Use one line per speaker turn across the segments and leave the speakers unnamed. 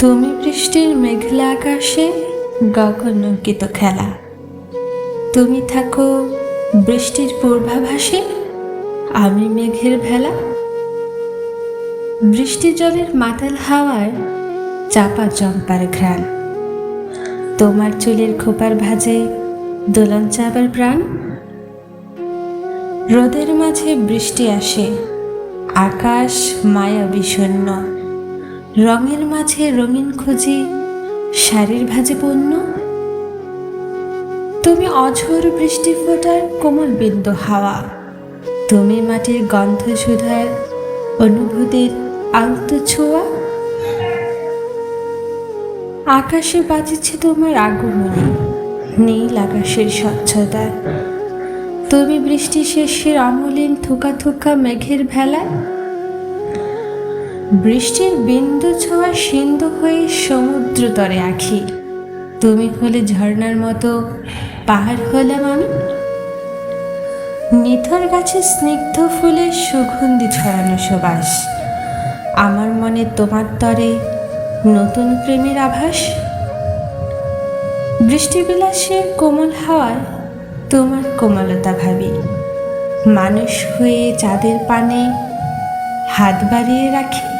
তুমি বৃষ্টির মেঘলা আকাশে গগনঙ্কিত খেলা। তুমি থাকো বৃষ্টির পূর্বাভাসে, আমি মেঘের ভেলা। বৃষ্টি জলের মাতাল হাওয়ায় চাপা জম্পার ঘ্রাণ। তোমার চুলের খোপার ভাজে দোলন চাবার প্রাণ। রোদের মাঝে বৃষ্টি আসে, আকাশ মায়া বিষণ্ণ রঙের মাঝে রঙিন খুঁজি শাড়ির ভাজে পণ্য তুমি অঝোর বৃষ্টি ফোটার কোমল বিন্দু হাওয়া। তুমি মাটির গন্ধ সুধার অনুভূতির আলতো ছোঁয়া। আকাশে বাজেছে তোমার আগমনী, নীল আকাশের স্বচ্ছতা। তুমি বৃষ্টি শেষের অমলিন থুকা থুকা মেঘের ভেলায় বৃষ্টির বিন্দু ছোঁয়া সিন্ধু হয়ে সমুদ্র তরে আখি। তুমি হলে ঝর্ণার মতো পাহাড় হলাম আমি। নিথর গাছে স্নিগ্ধ ফুলের সুগন্ধি ছড়ানো সুবাস। আমার মনে তোমার তরে নতুন প্রেমের আভাস। বৃষ্টিবিলাসের কোমল হাওয়ায় তোমার কোমলতা ভাবি। মানুষ হয়ে চাঁদের পানে হাত বাড়িয়ে রাখি।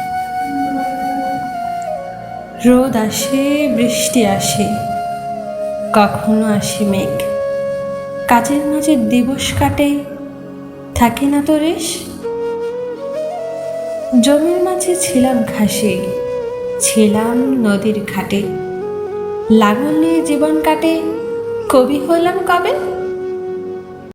রোদ আসে, বৃষ্টি আসে, কখনো আসে মেঘ। কাজের মাঝে দিবস কাটে, থাকে না তো রেশ? জমির মাঝে ছিলাম ঘাসে, ছিলাম নদীর ঘাটে। লাঙল নিয়ে জীবন কাটে, কবি হলাম কবে?